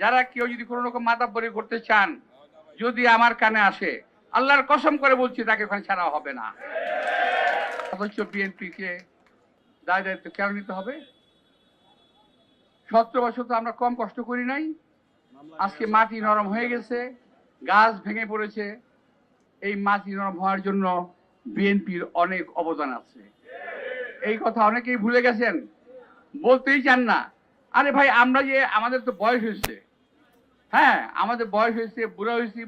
যারা কেউ যদি কোনো রকম মাতাব্বরি করতে চান, যদি আমার কানে আসে, আল্লাহর কসম করে বলছি, তাকে ওখানে ছাড়া হবে না। অথচ বিএনপি কে দায় দায়িত্ব কেন নিতে হবে? সতেরো বছর তো আমরা কম কষ্ট করি নাই। আজকে মাটি নরম হয়ে গেছে, গাছ ভেঙে পড়েছে। এই মাটি নরম হওয়ার জন্য বিএনপির অনেক অবদান আছে। এই কথা অনেকেই ভুলে গেছেন, বলতেই চান না। আরে ভাই, আমরা যে, আমাদের তো বয়স হয়েছে। হ্যাঁ আমাদের বয়স হয়েছে, বুড়া হয়েছে,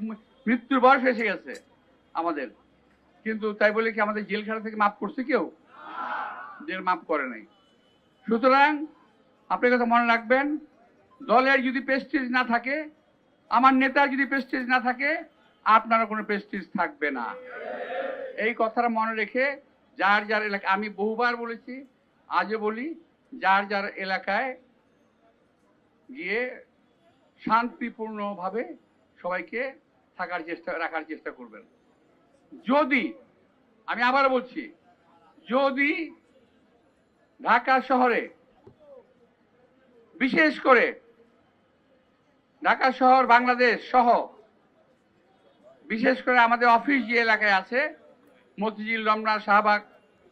মৃত্যুর বয়স এসে গেছে আমাদের। কিন্তু তাই বলে কি আমাদের জেলখানা থেকে মাফ করছে কেউ? জেল মাফ করে নাই। সুতরাং আপনি কথা মনে রাখবেন, দলের যদি প্রেস্টিজ না থাকে, আমার নেতার যদি প্রেস্টিজ না থাকে, আপনারও কোনো প্রেস্টিজ থাকবে না। এই কথাটা মনে রেখে যার যার এলাকা, আমি বহুবার বলেছি, আজও বলি, যার যার এলাকায় গিয়ে শান্তিপূর্ণভাবে সবাইকে থাকার চেষ্টা, রাখার চেষ্টা করবেন। যদি, আমি আবার বলছি, যদি ঢাকা শহরে, বিশেষ করে ঢাকা শহর, বাংলাদেশ সহ, বিশেষ করে আমাদের অফিস যে এলাকায় আছে মতিঝিল রমনা, শাহবাগ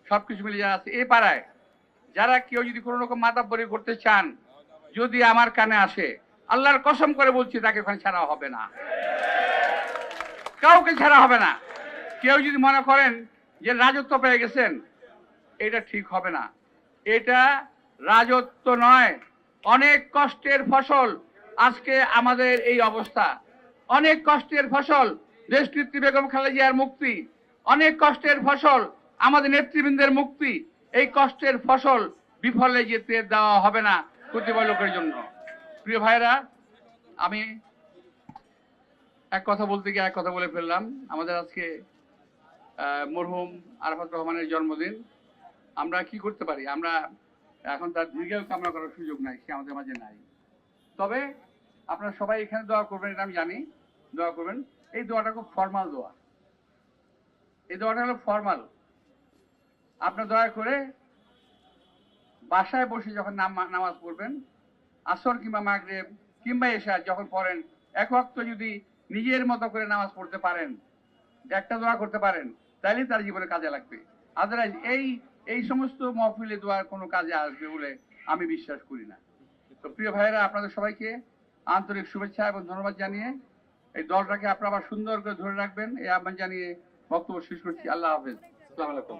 সব কিছু মিলে যারা আছে, এ পাড়ায়, যারা কেউ যদি কোনো রকম মাতাব্বরি করতে চান, যদি আমার কানে আসে আল্লাহর কসম করে বলছি, তাকে ওখানে ছাড়া হবে না। কাউকে ছাড়া হবে না। কেউ যদি মনে করেন যে রাজত্ব পেয়ে গেছেন, এটা ঠিক হবে না। এটা রাজত্ব নয়, অনেক কষ্টের ফসল আজকে আমাদের এই অবস্থা। অনেক কষ্টের ফসল, দেশনেত্রী বেগম খালেদা জিয়ার মুক্তি। অনেক কষ্টের ফসল, আমাদের নেতৃবৃন্দের মুক্তি। এই কষ্টের ফসল বিফলে যেতে দেওয়া হবে না কতিপয় লোকের জন্য। প্রিয় ভাইরা আমি এক কথা বলতে গিয়ে এক কথা বলে ফেললাম। আমাদের আজকে মরহুম আরাফাত রহমানের জন্মদিন। আমরা কি করতে পারি? আমরা এখন তার দীর্ঘায়ু কামনা করার সুযোগ নাই, সে আমাদের মাঝে নাই। তবে আপনারা সবাই এখানে দোয়া করবেন, এটা আমি জানি। দোয়া করবেন। এই দোয়াটা খুব ফর্মাল দোয়া। এই দোয়াটা হলো ফর্মাল। আপনার দয়া করে বাসায় বসে যখন নাম- নামাজ পড়বেন আসর কিংবা মাগরেব কিংবা এশা যখন পড়েন, এক ওয়াক্ত যদি নিজের মতো করে নামাজ পড়তে পারেন একটা দোয়া করতে পারেন তাহলে তার জীবনে কাজে লাগবে। আদারওয়াইজ এই এই সমস্ত মহফিলে দোয়ার কোনো কাজে আসবে বলে আমি বিশ্বাস করি না। তো প্রিয় ভাইয়েরা, আপনাদের সবাইকে আন্তরিক শুভেচ্ছা এবং ধন্যবাদ জানিয়ে এই দলটাকে আপনারা আবার সুন্দর করে ধরে রাখবেন। এই আহ্বান জানিয়ে বক্তব্য শেষ করছি। আল্লাহ হাফেজ। আসসালামু আলাইকুম।